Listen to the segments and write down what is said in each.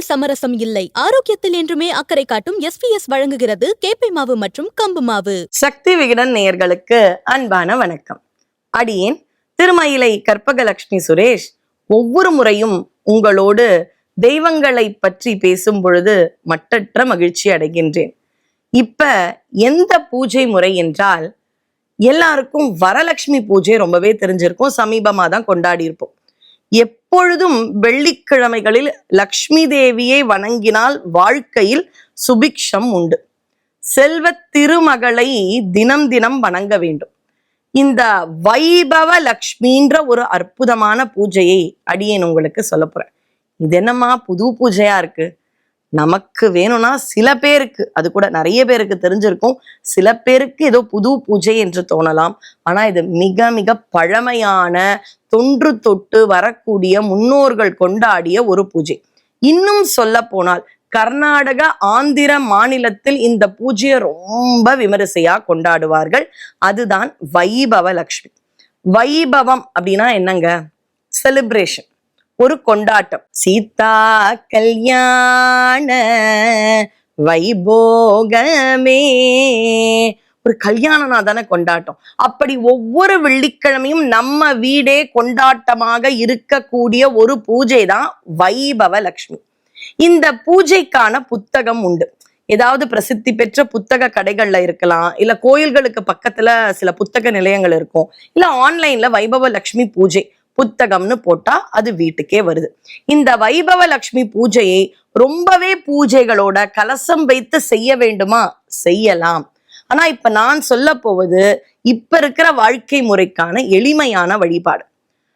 சுவையில் சமரசம் இல்லை. ஆரோக்கியத்தில் என்றுமே அக்கறை காட்டும் எஸ் பி எஸ் வழங்குகிறது கேப்பை மாவு மற்றும் கம்பு மாவு. சக்தி விகடன் நேயர்களுக்கு அன்பான வணக்கம். அடியேன் திருமயிலை கற்பகலட்சுமி சுரேஷ் ஒவ்வொரு முறையும் உங்களோடு தெய்வங்களை பற்றி பேசும் பொழுது மட்டற்ற மகிழ்ச்சி அடைகின்றேன். இப்ப எந்த பூஜை முறை என்றால் எல்லாருக்கும் வரலட்சுமி பூஜை ரொம்பவே தெரிஞ்சிருக்கும். சமீபமா தான் கொண்டாடி இருப்போம் எப்பொழுதும் வெள்ளிக்கிழமைகளில் லக்ஷ்மி தேவியை வணங்கினால் வாழ்க்கையில் சுபிக்ஷம் உண்டு. செல்வ திருமகளை தினம் தினம் வணங்க வேண்டும். இந்த வைபவ லக்ஷ்மின்ற ஒரு அற்புதமான பூஜையை அடியேன் உங்களுக்கு சொல்ல போறேன். இது என்னம்மா புது பூஜையா இருக்கு? நமக்கு வேணும்னா சில பேருக்கு அது கூட நிறைய பேருக்கு தெரிஞ்சிருக்கும். சில பேருக்கு ஏதோ புது பூஜை என்று தோணலாம். ஆனா இது மிக மிக பழமையான தொன்று தொட்டு வரக்கூடிய முன்னோர்கள் கொண்டாடிய ஒரு பூஜை. இன்னும் சொல்ல போனால் கர்நாடக ஆந்திர மாநிலத்தில் இந்த பூஜையை ரொம்ப விமரிசையா கொண்டாடுவார்கள். அதுதான் வைபவ லக்ஷ்மி. வைபவம் அப்படின்னா என்னங்க? செலிப்ரேஷன் ஒரு கொண்டாட்டம். சீதா கல்யாண வைபோகமே. ஒரு கல்யாணனா தானே கொண்டாட்டம். அப்படி ஒவ்வொரு வெள்ளிக்கிழமையும் நம்ம வீடே கொண்டாட்டமாக இருக்கக்கூடிய ஒரு பூஜை தான் வைபவ லக்ஷ்மி. இந்த பூஜைக்கான புத்தகம் உண்டு. ஏதாவது பிரசித்தி பெற்ற புத்தக கடைகள்ல இருக்கலாம் இல்ல கோயில்களுக்கு பக்கத்துல சில புத்தக நிலையங்கள் இருக்கும் இல்ல ஆன்லைன்ல வைபவ லக்ஷ்மி பூஜை. புத்தகம்னு போட்டா அது வீட்டுக்கே வருது. இந்த வைபவ லக்ஷ்மி பூஜையை ரொம்பவே பூஜைகளோட கலசம் வைத்து செய்ய வேண்டுமா? செய்யலாம். ஆனா இப்ப நான் சொல்ல போவது இப்ப இருக்கிற வாழ்க்கை முறைக்கான எளிமையான வழிபாடு.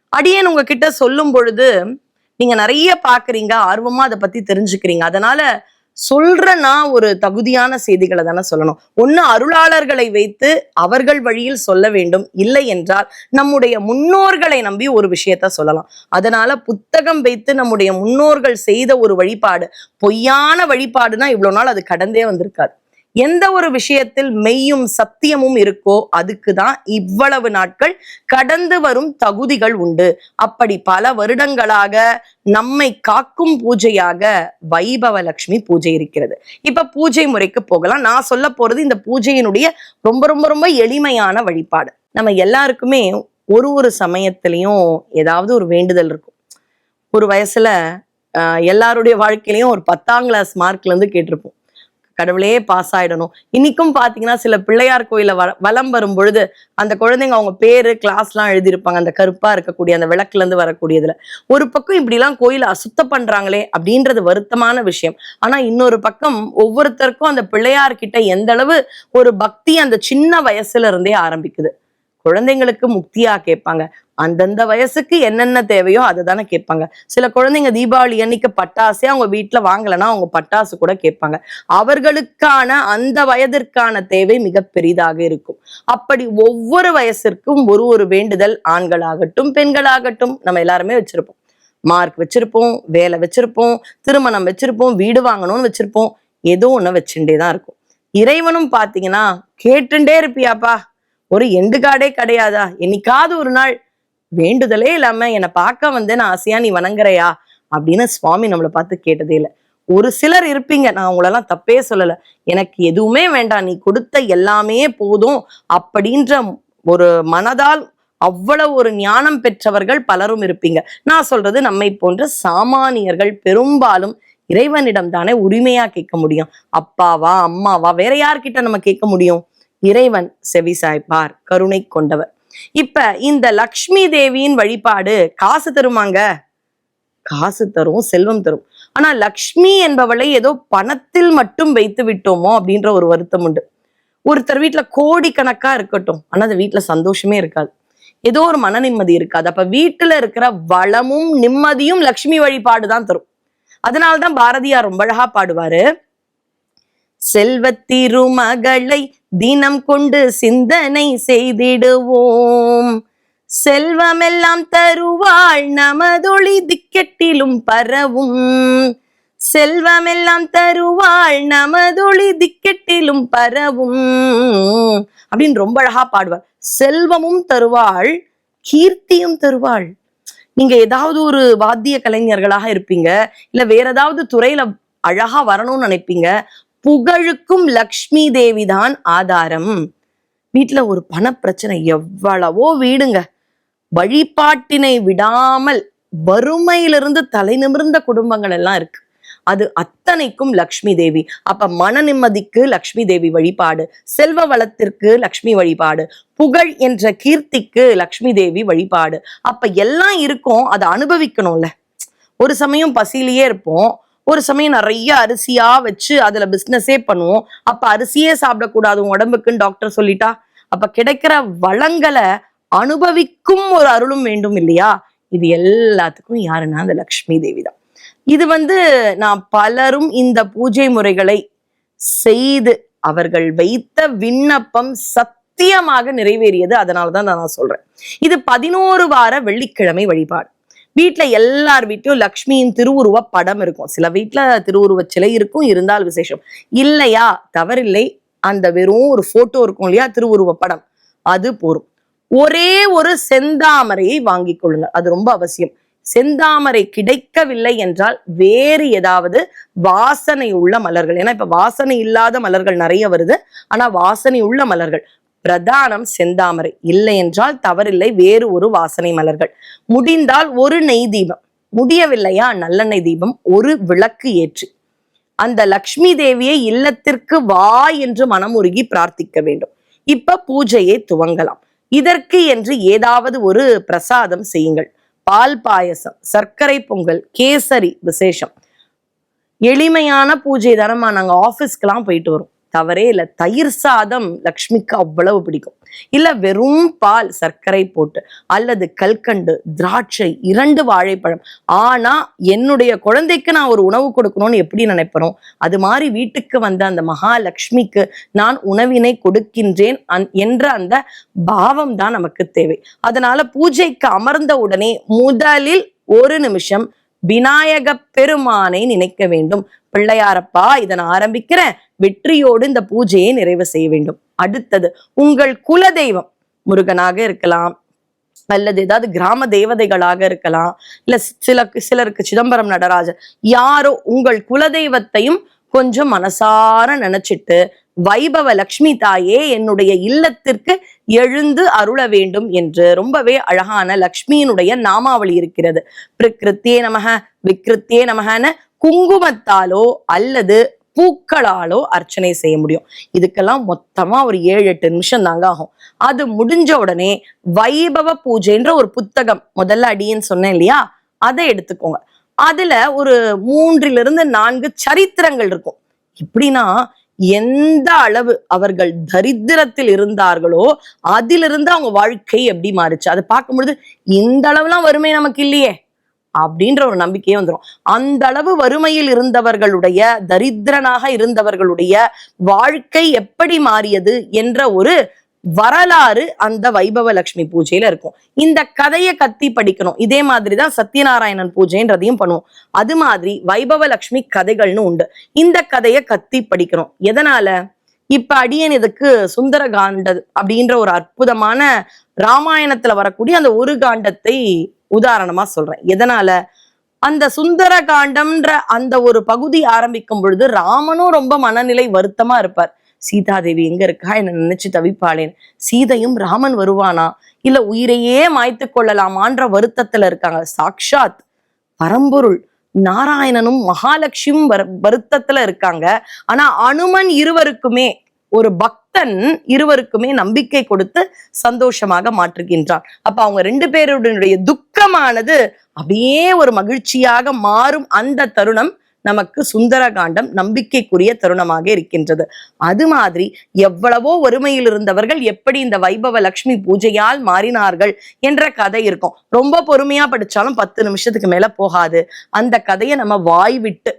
அடியேன் உங்ககிட்ட சொல்லும் பொழுது நீங்க நிறைய பாக்குறீங்க ஆர்வமா அதை பத்தி தெரிஞ்சுக்கிறீங்க. அதனால சொல்ற நான் ஒரு தகுதியான செய்திகளை தானே சொல்லணும். ஒண்ணு அருளாளர்களை வைத்து அவர்கள் வழியில் சொல்ல வேண்டும். இல்லை என்றால் நம்முடைய முன்னோர்களை நம்பி ஒரு விஷயத்த சொல்லலாம். அதனால புத்தகம் வைத்து நம்முடைய முன்னோர்கள் செய்த ஒரு வழிபாடு பொய்யான வழிபாடுனா இவ்வளவு நாள் அது கடந்தே வந்திருக்காது. எந்த ஒரு விஷயத்தில் மெய்யும் சத்தியமும் இருக்கோ அதுக்கு தான் இவ்வளவு நாட்கள் கடந்து வரும் தகுதிகள் உண்டு. அப்படி பல வருடங்களாக நம்மை காக்கும் பூஜையாக வைபவ லட்சுமி பூஜை இருக்கிறது. இப்ப பூஜை முறைக்கு போகலாம். நான் சொல்ல போறது இந்த பூஜையினுடைய ரொம்ப ரொம்ப ரொம்ப எளிமையான வழிபாடு. நம்ம எல்லாருக்குமே ஒரு ஒரு சமயத்திலையும் ஏதாவது ஒரு வேண்டுதல் இருக்கும். ஒரு வயசுல ஆஹ், எல்லாருடைய வாழ்க்கையிலையும் ஒரு பத்தாம் கிளாஸ் மார்க்ல இருந்து கேட்டிருப்போம். கடவுளே பாஸ் ஆயிடணும். இன்னைக்கும் பாத்தீங்கன்னா சில பிள்ளையார் கோயில வ வலம் வரும் பொழுது அந்த குழந்தைங்க அவங்க பேரு கிளாஸ்லாம் எழுதியிருப்பாங்க. அந்த கருப்பா இருக்கக்கூடிய அந்த விளக்குல இருந்து வரக்கூடியதுல. ஒரு பக்கம் இப்படி எல்லாம் கோயில அசுத்தம் பண்றாங்களே அப்படின்றது வருத்தமான விஷயம். ஆனா இன்னொரு பக்கம் ஒவ்வொருத்தருக்கும் அந்த பிள்ளையார் கிட்ட எந்த அளவு ஒரு பக்தி அந்த சின்ன வயசுல இருந்தே ஆரம்பிக்குது. குழந்தைங்களுக்கு முக்தியா கேட்பாங்க. அந்தந்த வயசுக்கு என்னென்ன தேவையோ அதை தானே கேட்பாங்க. சில குழந்தைங்க தீபாவளி அன்னைக்கு பட்டாசே அவங்க வீட்டுல வாங்கலைன்னா அவங்க பட்டாசு கூட கேட்பாங்க. அவர்களுக்கான அந்த வயதிற்கான தேவை மிக பெரிதாக இருக்கும். அப்படி ஒவ்வொரு வயசிற்கும் ஒரு ஒரு வேண்டுதல் ஆண்களாகட்டும் பெண்களாகட்டும் நம்ம எல்லாருமே வச்சிருப்போம். மார்க் வச்சிருப்போம் வேலை வச்சிருப்போம் திருமணம் வச்சிருப்போம் வீடு வாங்கணும்னு வச்சிருப்போம். ஏதோ ஒண்ணு வச்சுட்டே தான் இருக்கும். இறைவனும் பாத்தீங்கன்னா கேட்டுண்டே இருப்பியாப்பா. ஒரு எண்டு காடே கிடையாதா? என்னைக்காவது ஒரு நாள் வேண்டுதலே இல்லாம என்னை பார்க்க வந்து நான் ஆசையா நீ வணங்குறையா அப்படின்னு சுவாமி நம்மளை பார்த்து கேட்டதே இல்லை. ஒரு சிலர் இருப்பீங்க நான் உங்களெல்லாம் தப்பே சொல்லல. எனக்கு எதுவுமே வேண்டாம் நீ கொடுத்த எல்லாமே போதும் அப்படின்ற ஒரு மனதால் அவ்வளவு ஒரு ஞானம் பெற்றவர்கள் பலரும் இருப்பீங்க. நான் சொல்றது நம்மை போன்ற சாமானியர்கள் பெரும்பாலும் இறைவனிடம் தானே உரிமையா கேட்க முடியும். அப்பாவா அம்மாவா வேற யார்கிட்ட நம்ம கேட்க முடியும்? இறைவன் செவிசாய்ப்பார் கருணை கொண்டவர். இப்ப இந்த லக்ஷ்மி தேவியின் வழிபாடு காசு தருமாங்க? காசு தரும் செல்வம் தரும். ஆனா லக்ஷ்மி என்பவளை ஏதோ பணத்தில் மட்டும் வைத்து விட்டோமோ அப்படின்ற ஒரு வருத்தம் உண்டு. ஒருத்தர் வீட்டுல கோடிக்கணக்கா இருக்கட்டும். ஆனா அந்த வீட்டுல சந்தோஷமே இருக்காது. ஏதோ ஒரு மன நிம்மதி இருக்காது. அப்ப வீட்டுல இருக்கிற வளமும் நிம்மதியும் லக்ஷ்மி வழிபாடு தான் தரும். அதனால்தான் பாரதியார் ரொம்ப அழகா பாடுவாரு. செல்வத்திருமகளை தினம் கொண்டு சிந்தனை செய்திடுவோம். செல்வமெல்லாம் தருவாள் நமதொளி திக்கெட்டிலும் பரவும். செல்வமெல்லாம் தருவாள் நமதொளி திக்கெட்டிலும் பரவும். அப்படின்னு ரொம்ப அழகா பாடுவார் செல்வமும் தருவாள் கீர்த்தியும் தருவாள். நீங்க ஏதாவது ஒரு வாத்திய கலைஞர்களாக இருப்பீங்க இல்ல வேற ஏதாவது துறையில அழகா வரணும்னு நினைப்பீங்க புகழுக்கும் லக்ஷ்மி தேவி தான் ஆதாரம். வீட்டுல ஒரு பணப்பிரச்சனை எவ்வளவோ வீடுங்க. வழிபாட்டினை விடாமல் வறுமையிலிருந்து தலை நிமிர்ந்த குடும்பங்கள் எல்லாம் இருக்கு. அது அத்தனைக்கும் லக்ஷ்மி தேவி. அப்ப மன நிம்மதிக்கு லக்ஷ்மி தேவி வழிபாடு செல்வ வளத்திற்கு லக்ஷ்மி வழிபாடு புகழ் என்ற கீர்த்திக்கு லக்ஷ்மி தேவி வழிபாடு. அப்ப எல்லாம் இருக்கும் அதை அனுபவிக்கணும்ல. ஒரு சமயம் பசியிலேயே இருப்போம் ஒரு சமயம் நிறைய அரிசியா வச்சு அதுல பிசினஸே பண்ணுவோம். அப்ப அரிசியே சாப்பிடக்கூடாது உன் உடம்புக்குன்னு டாக்டர் சொல்லிட்டா. அப்ப கிடைக்கிற வளங்களை அனுபவிக்கும் ஒரு அருளும் வேண்டும் இல்லையா? இது எல்லாத்துக்கும் யாருன்னா அந்த லக்ஷ்மி தேவி தான். இது வந்து நான் பலரும் இந்த பூஜை முறைகளை செய்து அவர்கள் வைத்த விண்ணப்பம் சத்தியமாக நிறைவேறியது. அதனால தான் நான் சொல்றேன். இது பதினோரு வார வெள்ளிக்கிழமை வழிபாடு. வீட்டில் எல்லார் வீட்லையும் லக்ஷ்மியின் திருவுருவ படம் இருக்கும். சில வீட்டில் திருவுருவ சிலை இருக்கும் இருந்தால் விசேஷம். இல்லையா? தவறில்லை. அந்த வெறும் ஒரு போட்டோ இருக்கும் இல்லையா? திருவுருவ படம். அது போரும். ஒரே ஒரு செந்தாமரையை வாங்கி கொள்ளுங்கள். அது ரொம்ப அவசியம். செந்தாமரை கிடைக்கவில்லை என்றால் வேறு ஏதாவது வாசனை உள்ள மலர்கள். ஏன்னா இப்ப வாசனை இல்லாத மலர்கள் நிறைய வருது. ஆனா வாசனை உள்ள மலர்கள். பிரதானம் செந்தாமரை. இல்லை என்றால் தவறில்லை வேறு ஒரு வாசனை மலர்கள். முடிந்தால் ஒரு நெய் தீபம். முடியவில்லையா? நல்லெண்ணெய் தீபம். ஒரு விளக்கு ஏற்றி. அந்த லக்ஷ்மி தேவியை இல்லத்திற்கு வா என்று மனமுருகி பிரார்த்திக்க வேண்டும். இப்ப பூஜையை துவங்கலாம். இதற்கு என்று ஏதாவது ஒரு பிரசாதம் செய்யுங்கள். பால் பாயசம் சர்க்கரை பொங்கல் கேசரி விசேஷம். எளிமையான பூஜை தானம்மா. நாங்க ஆஃபீஸ்க்கெலாம் போயிட்டு வரோம். தவறே இல்லை. தயிர் சாதம் லக்ஷ்மிக்கு அவ்வளவு பிடிக்கும். இல்ல வெறும் பால் சர்க்கரை போட்டு அல்லது கல்கண்டு திராட்சை இரண்டு வாழைப்பழம். ஆனா என்னுடைய குழந்தைக்கு நான் ஒரு உணவு கொடுக்கணும்னு எப்படி நினைப்பறோம்? அது மாதிரி வீட்டுக்கு வந்த அந்த மகாலட்சுமிக்கு நான் உணவினை கொடுக்கின்றேன் அந்- என்ற அந்த பாவம் தான் நமக்கு தேவை. அதனால பூஜைக்கு அமர்ந்த உடனே முதலில் ஒரு நிமிஷம் விநாயக பெருமானை நினைக்க வேண்டும். பிள்ளையாரப்பா இதை நான் ஆரம்பிக்கிறேன். வெற்றியோடு இந்த பூஜையை நிறைவு செய்ய வேண்டும். அடுத்தது உங்கள் குலதெய்வம் முருகனாக இருக்கலாம். அல்லது ஏதாவது கிராம தேவதைகளாக இருக்கலாம். இல்ல சில சிலருக்கு சிதம்பரம் நடராஜர். யாரோ உங்கள் குலதெய்வத்தையும் கொஞ்சம் மனசார நினைச்சிட்டு வைபவ லக்ஷ்மி தாயே என்னுடைய இல்லத்திற்கு எழுந்து அருள வேண்டும் என்று ரொம்பவே அழகான லக்ஷ்மியினுடைய நாமாவளி இருக்கிறது. பிரகிருத்தியே நமக விக்ருத்தியே நமகன்னு குங்குமத்தாலோ அல்லது பூக்களாலோ அர்ச்சனை செய்ய முடியும். இதுக்கெல்லாம் மொத்தமா ஒரு ஏழு எட்டு நிமிஷம் தாங்க ஆகும். அது முடிஞ்ச உடனே வைபவ பூஜைன்ற ஒரு புத்தகம் முதல்ல அடின்னு சொன்னேன் இல்லையா? அதை எடுத்துக்கோங்க. அதுல ஒரு மூன்றிலிருந்து நான்கு சரித்திரங்கள் இருக்கும். எப்படின்னா எந்த அளவு அவர்கள் தரித்திரத்தில் இருந்தார்களோ அதிலிருந்து அவங்க வாழ்க்கை எப்படி மாறுச்சு. அதை பார்க்கும் பொழுது இந்த அளவுலாம் வறுமை நமக்கு இல்லையே. அப்படின்ற ஒரு நம்பிக்கையே வந்துடும் அந்த அளவு வறுமையில் இருந்தவர்களுடைய தரித்திரனாக இருந்தவர்களுடைய வாழ்க்கை எப்படி மாறியது என்ற ஒரு வரலாறு அந்த வைபவ லட்சுமி பூஜையில இருக்கும். இந்த கதையை கத்தி படிக்கணும். இதே மாதிரி தான் சத்யநாராயணன் பூஜைன்றதையும் பண்ணுவோம். அது மாதிரி வைபவ லட்சுமி கதைகள்னு உண்டு. இந்த கதையை கத்தி படிக்கணும். எதனால? இப்ப அடியன் இதுக்கு சுந்தர காண்டது அப்படின்ற ஒரு அற்புதமான ராமாயணத்துல வரக்கூடிய அந்த ஒரு காண்டத்தை உதாரணமா சொல்றேன். எதனால? அந்த சுந்தர காண்டம்ன்ற அந்த ஒரு பகுதி ஆரம்பிக்கும் பொழுது ராமனும் ரொம்ப மனநிலை வருத்தமா இருப்பார். சீதாதேவி எங்க இருக்கா? என்ன நினைச்சு தவிப்பாளேன். சீதையும் ராமன் வருவானா? இல்ல உயிரையே மாய்த்து கொள்ளலாமான்ற வருத்தத்துல இருக்காங்க. சாக்ஷாத் பரம்பொருள் நாராயணனும் மகாலட்சுமியும் வரு- வருத்தத்துல இருக்காங்க. ஆனா அனுமன் இருவருக்குமே ஒரு பக்தன் இருவருக்குமே நம்பிக்கை கொடுத்து சந்தோஷமாக மாற்றுகின்றான். அப்ப அவங்க ரெண்டு பேருடைய துக்கமானது அப்படியே ஒரு மகிழ்ச்சியாக மாறும் அந்த தருணம். நமக்கு சுந்தரகாண்டம் நம்பிக்கைக்குரிய தருணமாக இருக்கின்றது. அது மாதிரி எவ்வளவோ ஒருமையில் இருந்தவர்கள் எப்படி இந்த வைபவ லட்சுமி பூஜையால் மாறினார்கள் என்ற கதை இருக்கும். ரொம்ப பொறுமையா படிச்சாலும் பத்து நிமிஷத்துக்கு மேல போகாது. அந்த கதையை நம்ம வாய் விட்டு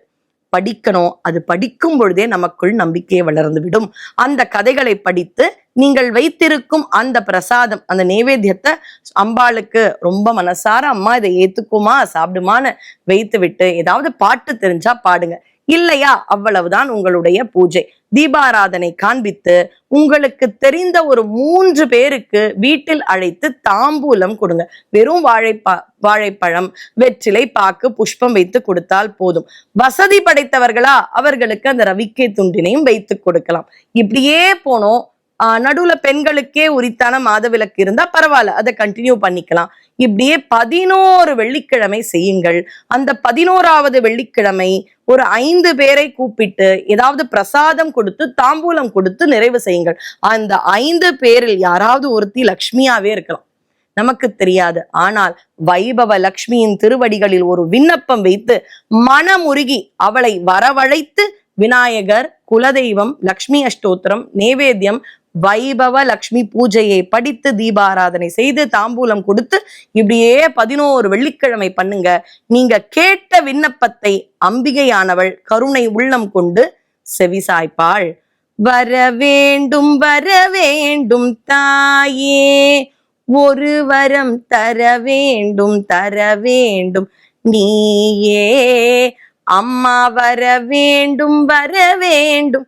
படிக்கணும். அது படிக்கும் பொழுதே நமக்குள் நம்பிக்கையை வளர்ந்து விடும். அந்த கதைகளை படித்து நீங்கள் வைத்திருக்கும் அந்த பிரசாதம் அந்த நைவேத்தியத்தை அம்பாளுக்கு ரொம்ப மனசார அம்மா இதை ஏத்துக்குமா? சாப்பிடுமான்னு வைத்து விட்டு ஏதாவது பாட்டு தெரிஞ்சா பாடுங்க. இல்லையா? அவ்வளவுதான் உங்களுடைய பூஜை. தீபாராதனை காண்பித்து உங்களுக்கு தெரிந்த ஒரு மூன்று பேருக்கு வீட்டில் அழைத்து தாம்பூலம் கொடுங்க. வெறும் வாழைப்பா வாழைப்பழம் வெற்றிலை பாக்கு புஷ்பம் வைத்து கொடுத்தால் போதும். வசதி படைத்தவர்களா? அவர்களுக்கு அந்த ரவிக்கை துண்டினையும் வைத்து கொடுக்கலாம். இப்படியே போனோம். நடுவுல பெண்களுக்கே உரித்தான மாதவிலக்கு இருந்தா பரவாயில்ல அதை கண்டினியூ பண்ணிக்கலாம். இப்படியே பதினோரு வெள்ளிக்கிழமை செய்யுங்கள். அந்த பதினோராவது வெள்ளிக்கிழமை ஒரு ஐந்து பேரை கூப்பிட்டு ஏதாவது பிரசாதம் கொடுத்து தாம்பூலம் கொடுத்து நிறைவு செய்யுங்கள். அந்த ஐந்து பேரில் யாராவது ஒருத்தி லக்ஷ்மியாவே இருக்கலாம். நமக்கு தெரியாது. ஆனால் வைபவ லக்ஷ்மியின் திருவடிகளில் ஒரு விண்ணப்பம் வைத்து மனமுருகி அவளை வரவழைத்து விநாயகர் குலதெய்வம் லக்ஷ்மி அஷ்டோத்திரம் நேவேத்தியம் வைபவ லக்ஷ்மி பூஜையை படித்து தீபாராதனை செய்து தாம்பூலம் கொடுத்து இப்படியே பதினோரு வெள்ளிக்கிழமை பண்ணுங்க. நீங்க கேட்ட விண்ணப்பத்தை அம்பிகையானவள் கருணை உள்ளம் கொண்டு செவிசாய்ப்பாள். வர வேண்டும் வர வேண்டும் தாயே ஒரு வரம் தர வேண்டும் தர வேண்டும். நீயே அம்மா வர வேண்டும் வர வேண்டும்.